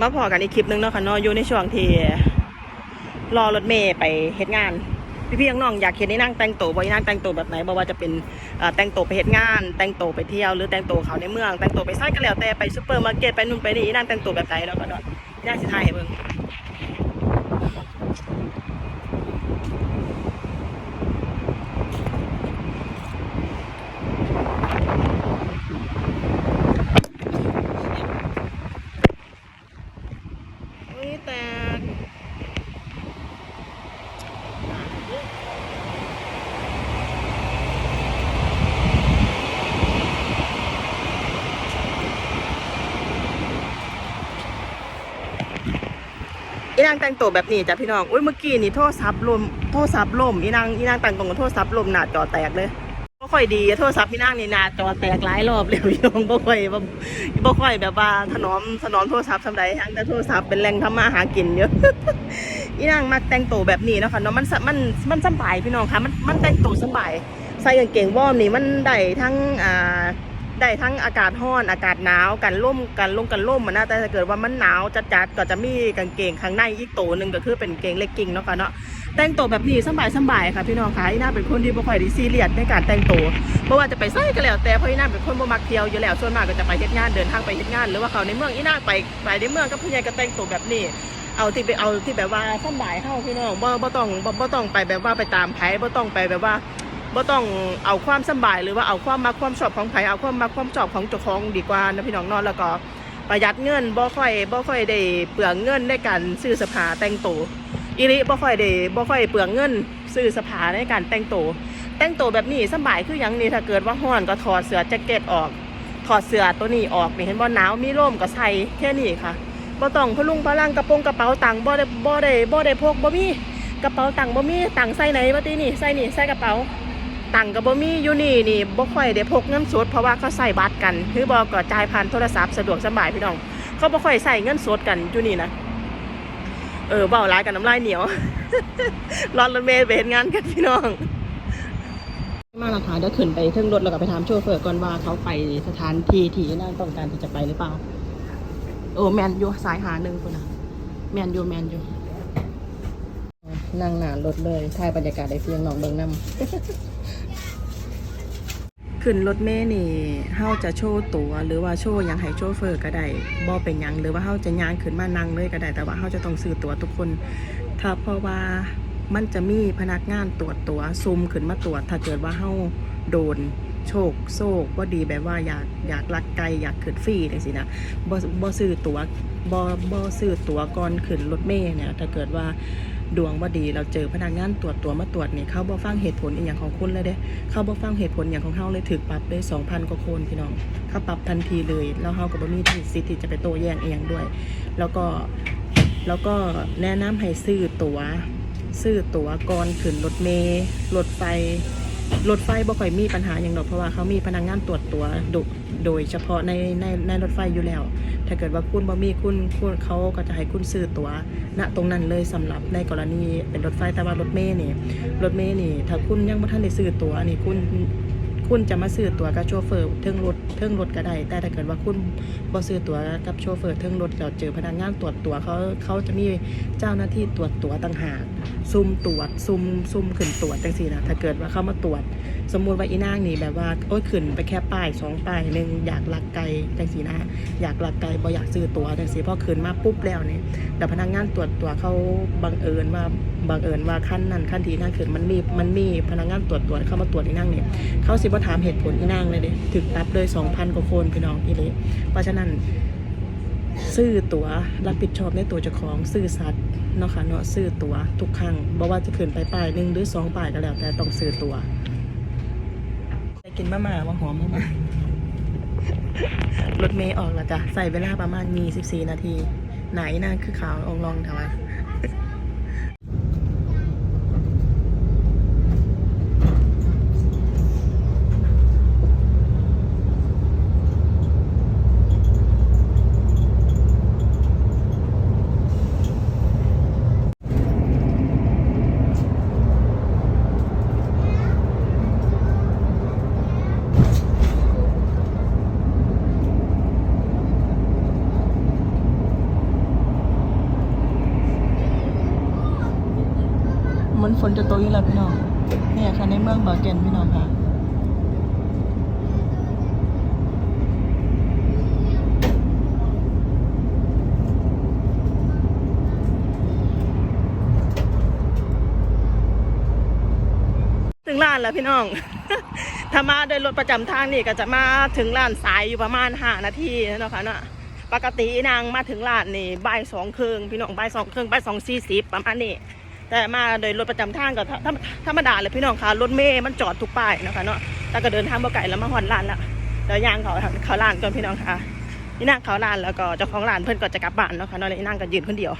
มาพอกันอีกคลิปหนึงเนาะค่ะเนาะอยู่ในช่วงที่รอรถเมย์ไปเฮ็ดงาน พี่ๆน้องๆอยากเห็นนี่นั่งแต่งตัวบ่อีนั่งแต่งตัวแบบไหนบ่ว่าจะเป็นแต่งตัวไปเฮ็ดงาน แต่งตัวไปเที่ยวหรือแต่งตัวเขาในเมือง แต่งตัวไปไส้ก็แล้วแต่ไปซูเปอร์มาร์เก็ตไปนู่นไปนี่นั่งแต่งตัวแบบไหนแล้วก็เนาะน่าสิทายให้เบิ่ง อุ้ยแตกอีนางแต่งตัวแบบนี้จ้ะพี่น้อง อุ้ยเมื่อกี้นี่โทษซับลมโทษซับลมอีนางอีนางแต่งตรงกับโทษซับลมหนาจอแตกเลยบ่ค่อยดีโทษซับพี่นางนี่หนาจอแตกหลายรอบเลยพี่น้องบ่ค่อยบ่บ่ค่อยแบบว่าถนอมถนอมโทรศัพท์สำใดทั้งแต่โทรศัพท์เป็นแหล่งทำมาหากินเยอะอีนางมักแต่งตัวแบบนี้เนาะค่ะเนาะมันสมันมันสบายพี่น้องค่ะมันมันแต่งตัวสบายใส่กางเกงวอร์มนี่มันได้ทั้งอ่า ได้ทั้งอากาศร้อนอากาศหนาวกันร่มกันลงกันร่มมันนะแต่ถ้าเกิดว่ามันหนาวจัดๆก็จะมีกางเกงข้างในอีกตัวหนึ่งก็คือเป็นกางเกงเลกกิ้งเนาะค่ะเนาะแต่งตัวแบบนี้สบายสบายค่ะพี่น้องค่ะอีน่าเป็นคนที่บ่ค่อยด้ซีเรียสในการแต่งตัวเพราะว่าจะไปไส่ก็แล้วแต่เพราะอีน่าเป็นคนบ่มักเที่ยวอยู่แล้วส่วนมากก็จะไปเฮ็ดงานเดินทางไปเฮ็ดงาน หรือว่าเขาในเมืองอีน่าไปไปในเมืองก็ผู้ใหญ่ก็แต่งตัวแบบนี้เอาที่ไปเอาที่แบบว่าสบายเฮาพี่น้องบ่บ่ต้องบ่บ่ต้องไปแบบว่าไปตามไผบ่ต้องไปแบบว่า บ่ต้องเอาความสบายหรือว่าเอาความมักความชอบของไผเอาความมักความชอบของเจ้าของดีกว่านะพี่น้องนาะแล้วก็ประหยัดเงินบ่ค่อยบ่ค่อยได้เปลืองเงินในการซื้อสื้อผ้าแต่งตัวอีหลิบ่ค่อยได้บ่ค่อยเปลืองเงินซื้อสื้อผ้าในการแต่งตัวแต่งตัวแบบนี้สบายคือหยังนี่ถ้าเกิดว่าร้อนก็ถอดเสื้อแจ็คเก็ตออก ถอดเสื้อตัวนี้ออกนี่เห็นบ่หนาวมีร่มก็ใส่แค่นี้ค่ะบ่ต้องพะลุงพะลังกระโปรงกระเป๋าตังค์บ่ได้บ่ได้บ่ได้พกบ่มีกระเป๋าตังค์บ่มีตังค์ใส่ไหนบ่ตินี่ใส่นี่ใส่กระเป๋า ตังก็บ่มีอยู่นี่นี่บ่ค่อยได้พกเงินสดเพราะว่าเขาใส่บัตรกันคือบ่ก็จ่ายผ่านโทรศัพท์สะดวกสบายพี่น้อง เขาบ่ค่อยใส่เงินสดกันอยู่นี่นะเออเว้าหลายกันน้ำลายเหนียวรอรถเมล์ไปเฮ็ดงานกันพี่น้องมาและค่ะเดี๋ยวขึ้นไปเทิงรถแล้วก็ไปถามโชเฟอร์ก่อนว่าเขาไปสถานที่ที่น่าต้องการที่จะไปหรือเปล่า โอ้แมนอยู่สายหาหนึ่งคนนะแมนอยู่แมนอยู่ นั่งหนานรถเลยถ่ายบรรยากาศได้เพียงหนองเบิงน้ำขึ้นรถเมล์นี่เฮาจะโชว์ตั๋วหรือว่าโชว์ยังให้โชเฟอร์ก็ได้บ่เป็นยังหรือว่าเฮาจะย่างขึ้นมานั่งเลยก็ได้ แต่ว่าเฮาจะต้องซื้อตั๋วทุกคนถ้าเพราะว่ามันจะมีพนักงานตรวจตั๋วซุมขึ้นมาตรวจ ถ้าเกิดว่าเฮาโดน โชคโซกว่าดีแบบว่าอยากอยากลักไกลอยากขึ้นฟรีจังซี่นะบ่บ่ซื้อตั๋วบ่บ่ซื้อตั๋วก่อนขึ้นรถเมล์เนี่ยถ้าเกิดว่าดวงบ่ดีเราเจอพนักงานตรวจตั๋วมาตรวจนี่เขาบ่ฟังเหตุผลอีหยังของคุณเลยเด้เขาบ่ฟังเหตุผลอย่างของเฮาเลยถึกปรับเลย2,000กว่าคนพี่น้องเขาปรับทันทีเลยแล้วเฮาก็บ่มีสิทธิ์ที่จะไปโต้แย้งเองด้วย แล้วก็แล้วก็แนะนำให้ซื้อตั๋วซื้อตั๋วก่อนขึ้นรถเมล์รถไฟ รถไฟบ่ค่อยมีปัญหาอย่างดอกเพราะว่าเขามีพนักงานตรวจตั๋วโดโดยเฉพาะในในในรถไฟอยู่แล้ว ถ้าเกิดว่าคุณบ่มีคุณคุณเขาก็จะให้คุณซื้อตั๋วณตรงนั้นเลยสำหรับในกรณีเป็นรถไฟแต่ว่ารถเมล์นี่รถเมล์นี่ ถ้าคุณยังไม่ทันได้ซื้อตั๋วนี่คุณ คุณจะมาซื้อตั๋วกับโชเฟอร์เทิงรถเทิงรถก็ได้ แต่ถ้าเกิดว่าคุณบ่ซื้อตั๋วกับโชเฟอร์เทิงรถเราเจอพนักงานตรวจตั๋วเขาเขาจะมีเจ้าหน้าที่ตรวจตั๋วต่างหากซุ่มตรวจซุ่มซุ่มขึ้นตรวจจังซี่นะถ้าเกิดว่าเขามาตรวจ สมมุติว่าอีนางนี่แบบว่าโอ้ยขึ้นไปแค่ป้ายสองป้ายหนึ่งอยากลักไกลจังซี่นะอยากลักไกลบ่อยากซื้อตั๋วจังซี่พอขึ้นมาปุ๊บแล้วเนี่ยแต่พนักงานตรวจตั๋วเขาบังเอิญว่า บังเอิญว่าขั้นนั้นขั้นทีนั่งขึ้นมันมีมันมีพนักงานตรวจตัวจเข้ามาตรวจอีนั่งเนี่ยเขาสิบ่ถามเหตุผลอีนั่งเลยเด้ถึกตับเลยสองพันกว่าคนพี่น้องอีเละเพราะฉะนั้น ซื้อตั๋วรับผิดชอบในตัวเจ้าของซื้อสัตว์เนาะค่ะเนาะซื้อตั๋วทุกครั้งบ่ว่าจะขึ้นไปป้ายหนึ่งหรือสองป้ายก็แล้วแต่ต้องซื้อตั๋วไปกินมาม่าว่าหอมมากรถเมย์ออกแล้วจ้ะใส่เวลาประมาณมี14นาที ไหนนั่นคือขาวองลองแถวะเห ฝนจะตกอยู่แล้วพี่น้องเนี่ยค่ะในเมืองบาเกนพี่น้องค่ะถึงร้านแล้วพี่น้อง ถ้ามาโดยรถประจำทางนี่ก็จะมาถึงร้านสายอยู่ประมาณห้านาทีเนาะค่ะเนาะปกตินางมาถึงร้านนี่บ่ายสองครึ่งพี่น้องบ่ายสองครึ่งบ่ายสองสี่สิบประมาณนี้ แต่มาโดยรถประจำทางก็ธรรมธรรมดาเลยพี่น้องค่ะรถเมย์มันจอดทุกป้ายนะคะเนาะแต่ก็เดินทางบ่ไกลแล้วมาหอนร้านละแล้วย่างเขาเขาร้านก่อนพี่น้องค่ะนี่นั่งเขาร้านแล้วก็เจ้าของร้านเพื่อนก็จะกลับบ้านนะคะเนาะนี่นั่งก็ยืนคนเดียว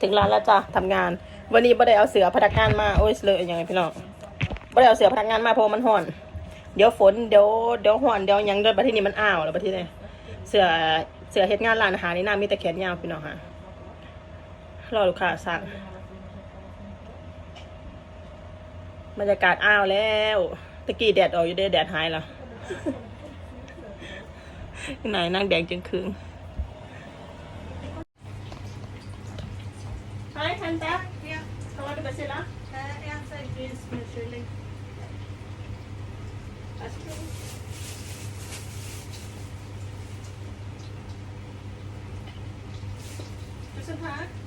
ถึงร้านแล้วจ้ะทำงาน วันนี้บ่ได้เอาเสือพนักงานมาโอ้ยเลยยังไงพี่น้องบ่ได้เอาเสือพนักงานมาเพราะมันห่อน เดี๋ยวฝนเดี๋ยวเดี๋ยวห่อนเดี๋ยวยังเดินไปที่นี่มันอ้าวแล้วไปที่นี่เสือ เสือเฮ็ดงานร้านอาหารนี่น่ามีแต่แขนยาวพี่น้องค่ะรอลูกค้าสั่งบรรยากาศอ้าวแล้วตะกี้แดดออกอยู่เด้แดดหายแล้วไหนนั่งแดงจึงคืง Hi, Tanta. Ja, Kommer du bestilla? eh, en service med kylling. Varsågod. Tusen tack. Correct.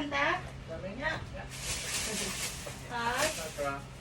maganda? Dami nga. Ha?